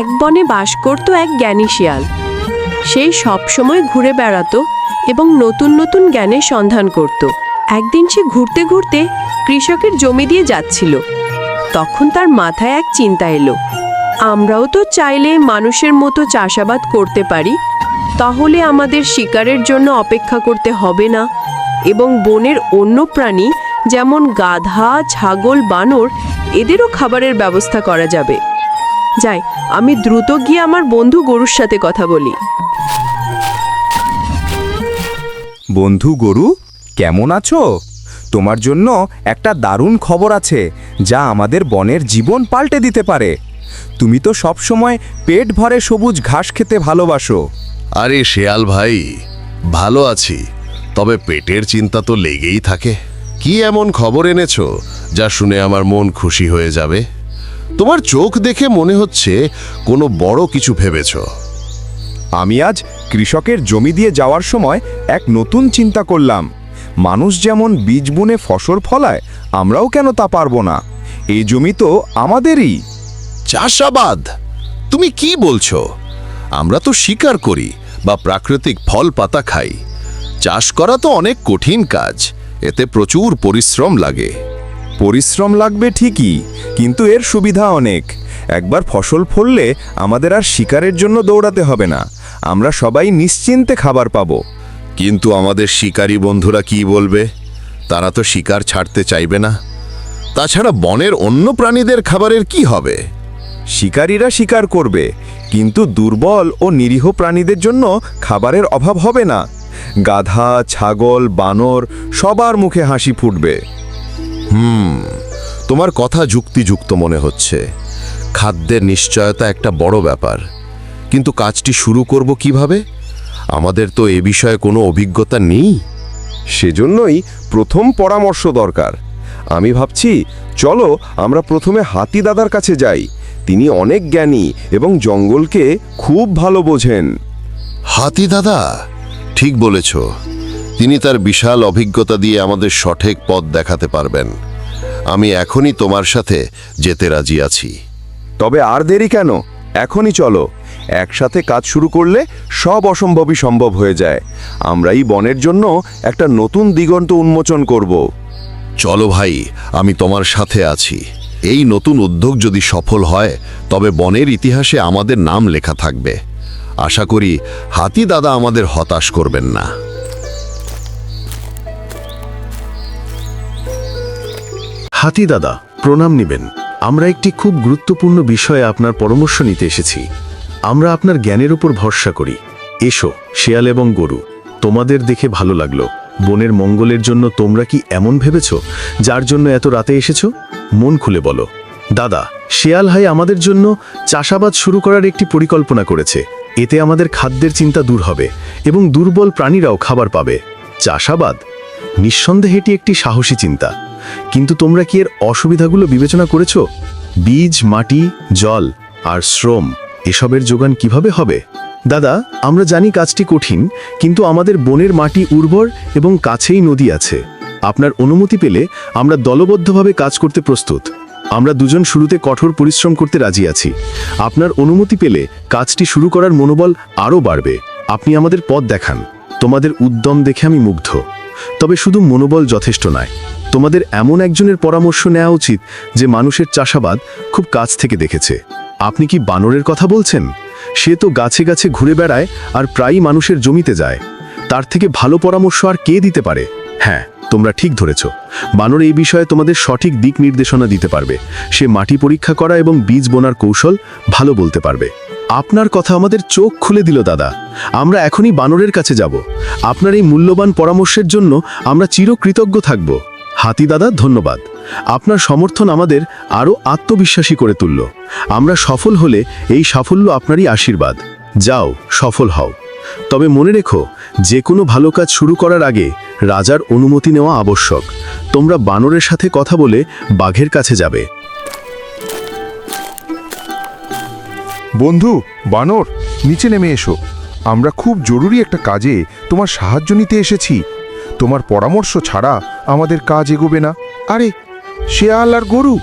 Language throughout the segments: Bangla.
এক বনে বাস করত এক জ্ঞানী শিয়াল। সেই সবসময় ঘুরে বেড়াতো এবং নতুন নতুন জ্ঞানের সন্ধান করত। একদিন সে ঘুরতে ঘুরতে কৃষকের জমি দিয়ে যাচ্ছিল। তখন তার মাথায় এক চিন্তা এলো, আমরাও তো চাইলে মানুষের মতো চাষাবাদ করতে পারি, তাহলে আমাদের শিকারের জন্য অপেক্ষা করতে হবে না এবং বনের অন্য প্রাণী যেমন গাধা, ছাগল, বানর, এদেরও খাবারের ব্যবস্থা করা যাবে। যাই আমি দ্রুত গিয়ে আমার বন্ধু গরুর সাথে কথা বলি। বন্ধু গরু কেমন আছো? তোমার জন্য একটা দারুণ খবর আছে যা আমাদের বনের জীবন পাল্টে দিতে পারে। তুমি তো সব সময় পেট ভরে সবুজ ঘাস খেতে ভালোবাসো। আরে শেয়াল ভাই ভালো আছি তবে পেটের চিন্তা তো লেগেই থাকে। কি এমন খবর এনেছো যা শুনে আমার মন খুশি হয়ে যাবে? তোমার চোখ দেখে মনে হচ্ছে কোনো বড় কিছু ভেবেছো। আমি আজ কৃষকের জমি দিয়ে যাওয়ার সময় এক নতুন চিন্তা করলাম। মানুষ যেমন বীজ বুনে ফসল ফলায় আমরাও কেন তা পারব না? এই জমি তো আমাদেরই। চাষাবাদ? তুমি কি বলছো? আমরা তো শিকার করি বা প্রাকৃতিক ফল পাতা খাই। চাষ করা তো অনেক কঠিন কাজ এতে প্রচুর পরিশ্রম লাগে। পরিশ্রম লাগবে ঠিকই, কিন্তু এর সুবিধা অনেক। একবার ফসল ফললে আমাদের আর শিকারের জন্য দৌড়াতে হবে না, আমরা সবাই নিশ্চিন্তে খাবার পাবো। কিন্তু আমাদের শিকারী বন্ধুরা কি বলবে? তারা তো শিকার ছাড়তে চাইবে না। তাছাড়া বনের অন্য প্রাণীদের খাবারের কি হবে? শিকারীরা শিকার করবে, কিন্তু দুর্বল ও নিরীহ প্রাণীদের জন্য খাবারের অভাব হবে না। গাধা, ছাগল, বানর সবার মুখে হাসি ফুটবে। তোমার কথা যুক্তিযুক্ত মনে হচ্ছে। খাদ্যের নিশ্চয়তা একটা বড় ব্যাপার। কিন্তু কাজটি শুরু করব কীভাবে? আমাদের তো এ বিষয়ে কোনো অভিজ্ঞতা নেই। সেজন্যই প্রথম পরামর্শ দরকার। আমি ভাবছি, চলো আমরা প্রথমে হাতি দাদার কাছে যাই। তিনি অনেক জ্ঞানী এবং জঙ্গলকে খুব ভালো বোঝেন। হাতি দাদা, ঠিক বলেছ। তিনি তার বিশাল অভিজ্ঞতা দিয়ে আমাদের সঠিক পথ দেখাতে পারবেন। আমি এখনই তোমার সাথে যেতে রাজি আছি। তবে আর দেরি কেন? এখনই চলো। একসাথে কাজ শুরু করলে সব অসম্ভবই সম্ভব হয়ে যায়। আমরা এই বনের জন্য একটা নতুন দিগন্ত উন্মোচন করব। চলো ভাই আমি তোমার সাথে আছি। এই নতুন উদ্যোগ যদি সফল হয় তবে বনের ইতিহাসে আমাদের নাম লেখা থাকবে। আশা করি হাতি দাদা আমাদের হতাশ করবেন না। হাতি দাদা, প্রণাম নিবেন। আমরা একটি খুব গুরুত্বপূর্ণ বিষয়ে আপনার পরামর্শ নিতে এসেছি। আমরা আপনার জ্ঞানের উপর ভরসা করি। এসো, শেয়াল এবং গরু, তোমাদের দেখে ভালো লাগল। বনের মঙ্গলের জন্য তোমরা কি এমন ভেবেছ, যার জন্য এত রাতে এসেছ? মন খুলে বলো। দাদা, শেয়াল হাই আমাদের জন্য চাষাবাদ শুরু করার একটি পরিকল্পনা করেছে। এতে আমাদের খাদ্যের চিন্তা দূর হবে এবং দুর্বল প্রাণীরাও খাবার পাবে। চাষাবাদ? নিঃসন্দেহে এটি একটি সাহসী চিন্তা। কিন্তু তোমরা কি এর অসুবিধাগুলো বিবেচনা করেছ? বীজ, মাটি, জল আর শ্রম, এসবের যোগান কীভাবে হবে? দাদা, আমরা জানি কাজটি কঠিন, কিন্তু আমাদের বনের মাটি উর্বর এবং কাছেই নদী আছে। আপনার অনুমতি পেলে আমরা দলবদ্ধভাবে কাজ করতে প্রস্তুত। আমরা দুজন শুরুতে কঠোর পরিশ্রম করতে রাজি আছি। আপনার অনুমতি পেলে কাজটি শুরু করার মনোবল আরও বাড়বে। আপনি আমাদের পথ দেখান। তোমাদের উদ্যম দেখে আমি মুগ্ধ। তবে শুধু মনোবল যথেষ্ট নয়। তোমাদের এমন একজনের পরামর্শ নেওয়া উচিত যে মানুষের চাষাবাদ খুব কাছ থেকে দেখেছে। আপনি কি বানরের কথা বলছেন? সে তো গাছে গাছে ঘুরে বেড়ায় আর প্রায়ই মানুষের জমিতে যায়। তার থেকে ভালো পরামর্শ আর কে দিতে পারে? হ্যাঁ তোমরা ঠিক ধরেছ। বানর এই বিষয়ে তোমাদের সঠিক দিক নির্দেশনা দিতে পারবে। সে মাটি পরীক্ষা করা এবং বীজ বোনার কৌশল ভালো বলতে পারবে। আপনার কথা আমাদের চোখ খুলে দিল, দাদা। আমরা এখনই বানরের কাছে যাব। আপনার এই মূল্যবান পরামর্শের জন্য আমরা চিরকৃতজ্ঞ থাকব। হাতি দাদা, ধন্যবাদ। আপনার সমর্থন আমাদের আরও আত্মবিশ্বাসী করে তুলল। আমরা সফল হলে এই সাফল্য আপনারই আশীর্বাদ। যাও, সফল হও। তবে মনে রেখো, যে কোনো ভালো কাজ শুরু করার আগে রাজার অনুমতি নেওয়া আবশ্যক। তোমরা বানরের সাথে কথা বলে বাঘের কাছে যাবে। বন্ধু, বানর, নিচে নেমে এসো। আমরা খুব জরুরি একটা কাজে তোমার সাহায্য নিতে এসেছি। তোমার পরামর্শ ছাড়া আমাদের কাজ এগোবে না। আরে, শেয়াল আর গরু,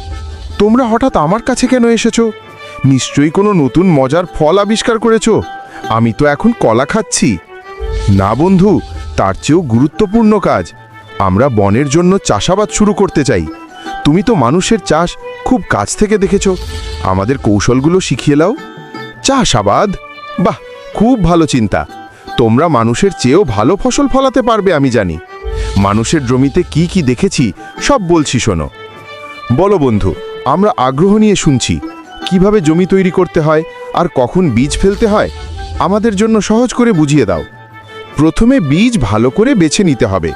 তোমরা হঠাৎ আমার কাছে কেন এসেছ? নিশ্চয়ই কোনো নতুন মজার ফল আবিষ্কার করেছ। আমি তো এখন কলা খাচ্ছি। না বন্ধু, তার চেয়েও গুরুত্বপূর্ণ কাজ। আমরা বনের জন্য চাষাবাদ শুরু করতে চাই। তুমি তো মানুষের চাষ খুব কাছ থেকে দেখেছ। আমাদের কৌশলগুলো শিখিয়ে লাও চাষাবাদ? বাহ, খুব ভালো চিন্তা। তোমরা মানুষের চেয়েও ভালো ফসল ফলাতে পারবে, আমি জানি। মানুষের জমিতে কি কি দেখেছি, সব বলছি শোনো। বলো বন্ধু, আমরা আগ্রহ নিয়ে শুনছি, কীভাবে জমি তৈরি করতে হয় আর কখন বীজ ফেলতে হয়, আমাদের জন্য সহজ করে বুঝিয়ে দাও। প্রথমে বীজ ভালো করে বেছে নিতে হবে।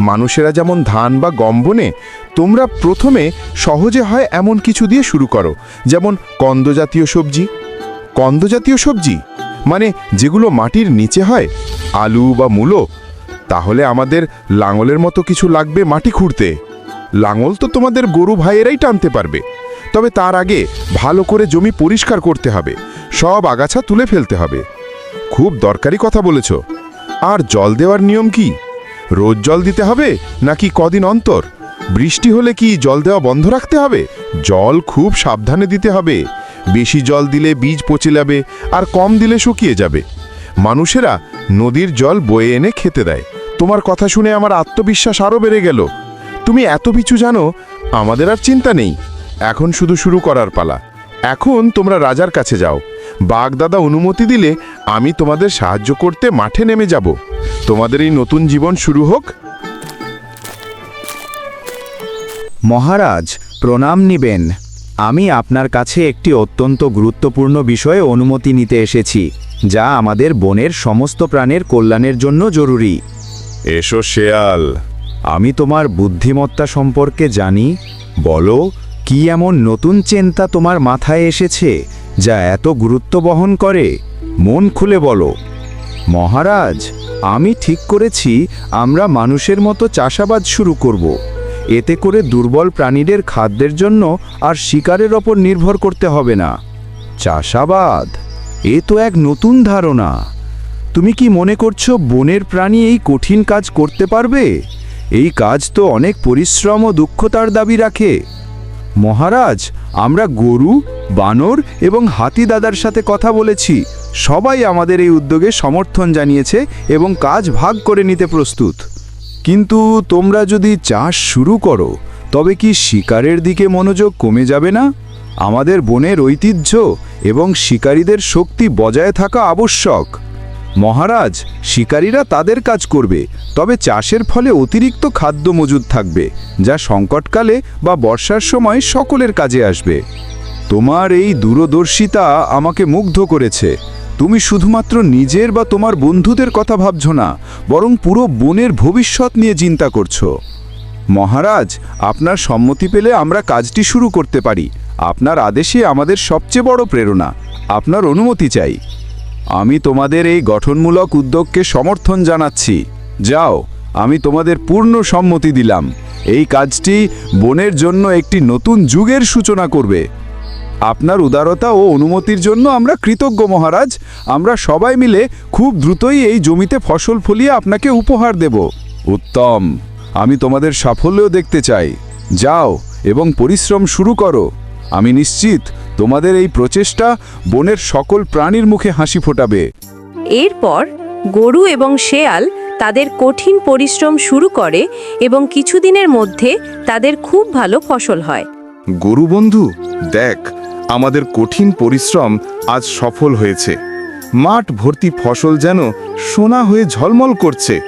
মানুষেরা যেমন ধান বা গম বনে, তোমরা প্রথমে সহজে হয় এমন কিছু দিয়ে শুরু করো, যেমন কন্দজাতীয় সবজি। কন্দজাতীয় সবজি? মানে যেগুলো মাটির নিচে হয়, আলু বা মূলো তাহলে আমাদের লাঙলের মতো কিছু লাগবে মাটি খুঁড়তে। লাঙল তো তোমাদের গরু ভাইয়েরাই টানতে পারবে। তবে তার আগে ভালো করে জমি পরিষ্কার করতে হবে। সব আগাছা তুলে ফেলতে হবে। খুব দরকারি কথা বলেছ। আর জল দেওয়ার নিয়ম কি? রোজ জল দিতে হবে নাকি কদিন অন্তর? বৃষ্টি হলে কি জল দেওয়া বন্ধ রাখতে হবে? জল খুব সাবধানে দিতে হবে। বেশি জল দিলে বীজ পচে যাবে আর কম দিলে শুকিয়ে যাবে। মানুষেরা নদীর জল বয়ে এনে খেতে দেয়। তোমার কথা শুনে আমার আত্মবিশ্বাস আরও বেড়ে গেল। তুমি এত কিছু জানো, আমাদের আর চিন্তা নেই। এখন শুধু শুরু করার পালা। এখন তোমরা রাজার কাছে যাও। বাগদাদা অনুমতি দিলে আমি তোমাদের সাহায্য করতে মাঠে নেমে যাব। তোমাদের এই নতুন জীবন শুরু হোক। মহারাজ, প্রণাম নিবেন। আমি আপনার কাছে একটি অত্যন্ত গুরুত্বপূর্ণ বিষয়ে অনুমতি নিতে এসেছি, যা আমাদের বনের সমস্ত প্রাণের কল্যাণের জন্য জরুরি। এসো শেয়াল। আমি তোমার বুদ্ধিমত্তা সম্পর্কে জানি। বলো, কি এমন নতুন চিন্তা তোমার মাথায় এসেছে যা এত গুরুত্ব বহন করে? মন খুলে বলো। মহারাজ, আমি ঠিক করেছি, আমরা মানুষের মতো চাষাবাদ শুরু করব। এতে করে দুর্বল প্রাণীদের খাদ্যের জন্য আর শিকারের ওপর নির্ভর করতে হবে না। চাষাবাদ, এ তো এক নতুন ধারণা। তুমি কি মনে করছ বনের প্রাণী এই কঠিন কাজ করতে পারবে? এই কাজ তো অনেক পরিশ্রম ও দুঃখতার দাবি রাখে। মহারাজ, আমরা গরু, বানর এবং হাতি দাদার সাথে কথা বলেছি। সবাই আমাদের এই উদ্যোগে সমর্থন জানিয়েছে এবং কাজ ভাগ করে নিতে প্রস্তুত। কিন্তু তোমরা যদি চাষ শুরু করো, তবে কি শিকারের দিকে মনোযোগ কমে যাবে না? আমাদের বনের ঐতিহ্য এবং শিকারীদের শক্তি বজায় থাকা আবশ্যক। মহারাজ, শিকারীরা তাদের কাজ করবে, তবে চাষের ফলে অতিরিক্ত খাদ্য মজুদ থাকবে, যা সংকটকালে বা বর্ষার সময় সকলের কাজে আসবে। তোমার এই দূরদর্শিতা আমাকে মুগ্ধ করেছে। তুমি শুধুমাত্র নিজের বা তোমার বন্ধুদের কথা ভাবছ না, বরং পুরো বনের ভবিষ্যৎ নিয়ে চিন্তা করছ। মহারাজ, আপনার সম্মতি পেলে আমরা কাজটি শুরু করতে পারি। আপনার আদেশে আমাদের সবচেয়ে বড় প্রেরণা। আপনার অনুমতি চাই। আমি তোমাদের এই গঠনমূলক উদ্যোগকে সমর্থন জানাচ্ছি। যাও, আমি তোমাদের পূর্ণ সম্মতি দিলাম। এই কাজটি বনের জন্য একটি নতুন যুগের সূচনা করবে। আপনার উদারতা ও অনুমতির জন্য আমরা কৃতজ্ঞ, মহারাজ। আমরা সবাই মিলে খুব দ্রুতই এই জমিতে ফসল ফলিয়ে আপনাকে উপহার দেব। উত্তম। আমি তোমাদের সাফল্যও দেখতে চাই। যাও এবং পরিশ্রম শুরু করো। আমি নিশ্চিত তোমাদের এই প্রচেষ্টা বনের সকল প্রাণীর মুখে হাসি ফোটাবে। এরপর গরু এবং শেয়াল তাদের কঠিন পরিশ্রম শুরু করে এবং কিছুদিনের মধ্যে তাদের খুব ভালো ফসল হয়। গরু বন্ধু দেখ আমাদের কঠিন পরিশ্রম আজ সফল হয়েছে। মাঠ ভর্তি ফসল যেন সোনা হয়ে ঝলমল করছে।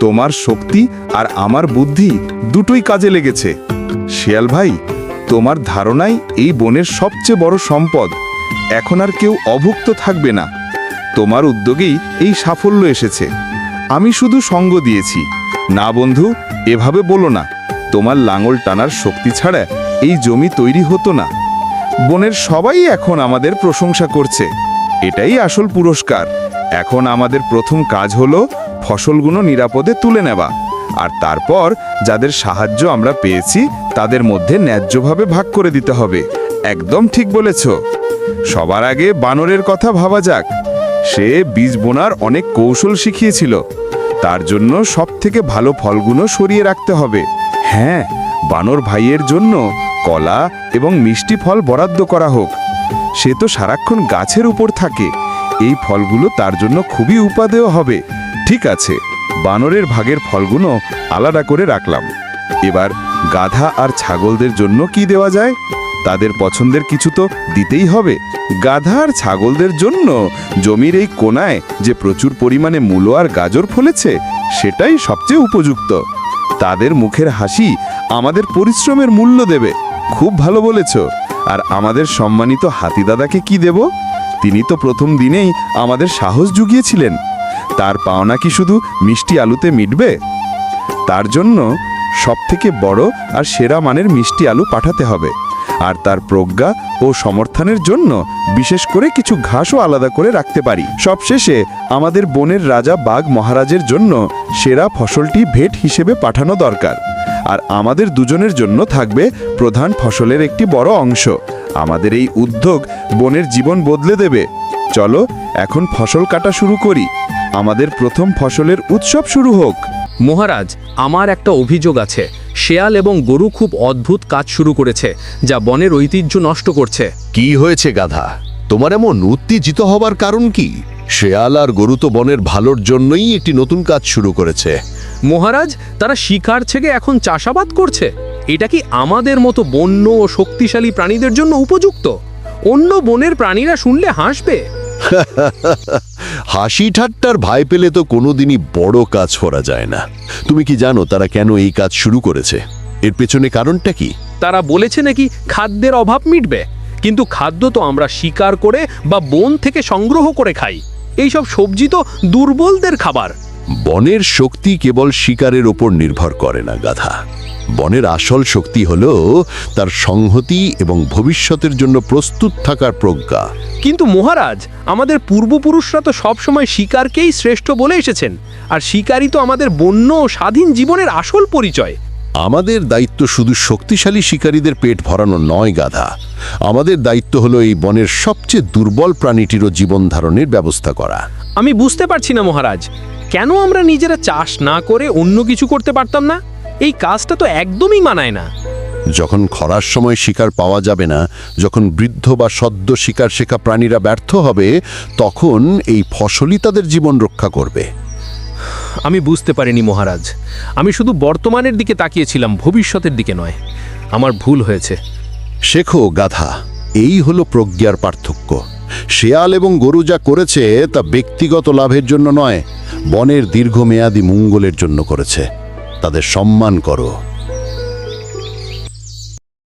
তোমার শক্তি আর আমার বুদ্ধি দুটোই কাজে লেগেছে। শিয়াল ভাই তোমার ধারণাই এই বনের সবচেয়ে বড় সম্পদ। এখন আর কেউ অভুক্ত থাকবে না। তোমার উদ্যোগেই এই সাফল্য এসেছে। আমি শুধু সঙ্গ দিয়েছি। না বন্ধু, এভাবে বলো না। তোমার লাঙল টানার শক্তি ছাড়া এই জমি তৈরি হতো না। বনের সবাই এখন আমাদের প্রশংসা করছে। এটাই আসল পুরস্কার। এখন আমাদের প্রথম কাজ হলো ফসলগুলো নিরাপদে তুলে নেওয়া। আর তারপর যাদের সাহায্য আমরা পেয়েছি, তাদের মধ্যে ন্যায্যভাবে ভাগ করে দিতে হবে। একদম ঠিক বলেছ। সবার আগে বানরের কথা ভাবা যাক। সে বীজ বোনার অনেক কৌশল শিখিয়েছিল। তার জন্য সব থেকে ভালো ফলগুলো সরিয়ে রাখতে হবে। হ্যাঁ বানর ভাইয়ের জন্য কলা এবং মিষ্টি ফল বরাদ্দ করা হোক। সে তো সারাক্ষণ গাছের উপর থাকে। এই ফলগুলো তার জন্য খুবই উপাদেয় হবে। ঠিক আছে। বানরের ভাগের ফলগুলো আলাদা করে রাখলাম। এবার গাধা আর ছাগলদের জন্য কি দেওয়া যায়? তাদের পছন্দের কিছু তো দিতেই হবে। গাধা আর ছাগলদের জন্য জমির এই কোনায় যে প্রচুর পরিমাণে মূলো আর গাজর ফলেছে, সেটাই সবচেয়ে উপযুক্ত। তাদের মুখের হাসি আমাদের পরিশ্রমের মূল্য দেবে। খুব ভালো বলেছ। আর আমাদের সম্মানিত হাতিদাদাকে কি দেব? তিনি তো প্রথম দিনেই আমাদের সাহস জুগিয়েছিলেন। তার পাওনা কি শুধু মিষ্টি আলুতে মিটবে? তার জন্য সবথেকে বড় আর সেরা মানের মিষ্টি আলু পাঠাতে হবে। আর তার প্রজ্ঞা ও সমর্থনের জন্য বিশেষ করে কিছু ঘাসও আলাদা করে রাখতে পারি। সবশেষে আমাদের বনের রাজা বাঘ মহারাজের জন্য সেরা ফসলটি ভেট হিসেবে পাঠানো দরকার। আর আমাদের দুজনের জন্য থাকবে প্রধান ফসলের একটি বড় অংশ। আমাদের এই উদ্যোগ বনের জীবন বদলে দেবে। চলো, এখন ফসল কাটা শুরু করি। আমাদের প্রথম ফসলের উৎসব শুরু হোক। মহারাজ আমার একটা অভিযোগ আছে। শেয়াল এবং গরু খুব অদ্ভুত কাজ শুরু করেছে যা বনের ঐতিহ্য নষ্ট করছে। কি হয়েছে গাধা? তোমার এমন উত্তেজিত হবার কারণ কি? শেয়াল আর গরু তো বনের ভালোর জন্যই একটি নতুন কাজ শুরু করেছে। মহারাজ তারা শিকার থেকে এখন চাষাবাদ করছে। এটা কি আমাদের মতো বন্য ও শক্তিশালী প্রাণীদের জন্য উপযুক্ত? অন্য বনের প্রাণীরা শুনলে হাসবে। হাসি ঠাট্টার ভাই পেলে তো কোনোদিনই বড় কাজ করা যায় না। তুমি কি জানো তারা কেন এই কাজ শুরু করেছে? এর পেছনে কারণটা কি? তারা বলেছে নাকি খাদ্যের অভাব মিটবে কিন্তু খাদ্য তো আমরা শিকার করে বা বন থেকে সংগ্রহ করে খাই। এইসব সবজি তো দুর্বলদের খাবার। বনের শক্তি কেবল শিকারের ওপর নির্ভর করে না গাধা। বনের আসল শক্তি হল তার সংহতি এবং ভবিষ্যতের জন্য প্রস্তুত থাকার প্রজ্ঞা। কিন্তু মহারাজ আমাদের পূর্বপুরুষরা তো সবসময় শিকারকেই শ্রেষ্ঠ বলে এসেছেন আর শিকারই তো আমাদের বন্য ও স্বাধীন জীবনের আসল পরিচয়। আমাদের দায়িত্ব শুধু শক্তিশালী শিকারীদের পেট ভরানো নয় গাধা। আমাদের দায়িত্ব হলো এই বনের সবচেয়ে দুর্বল প্রাণীটিরও জীবন ধারণের ব্যবস্থা করা। আমি বুঝতে পারছি না মহারাজ কেন আমরা নিজেরা চাষ না করে অন্য কিছু করতে পারতাম না? এই কাজটা তো একদমই মানায় না। যখন খরার সময় শিকার পাওয়া যাবে না যখন বৃদ্ধ বা সদ্য শিকার শেখা প্রাণীরা ব্যর্থ হবে তখন এই ফসলই তাদের জীবন রক্ষা করবে। আমি বুঝতে পারিনি মহারাজ। আমি শুধু বর্তমানের দিকে তাকিয়েছিলাম ভবিষ্যতের দিকে নয়। আমার ভুল হয়েছে। শেখো গাধা এই হলো প্রজ্ঞার পার্থক্য। শেয়াল এবং গরু যা করেছে তা ব্যক্তিগত লাভের জন্য নয় বনের দীর্ঘমেয়াদী মঙ্গলের জন্য করেছে। তাদের সম্মান করো।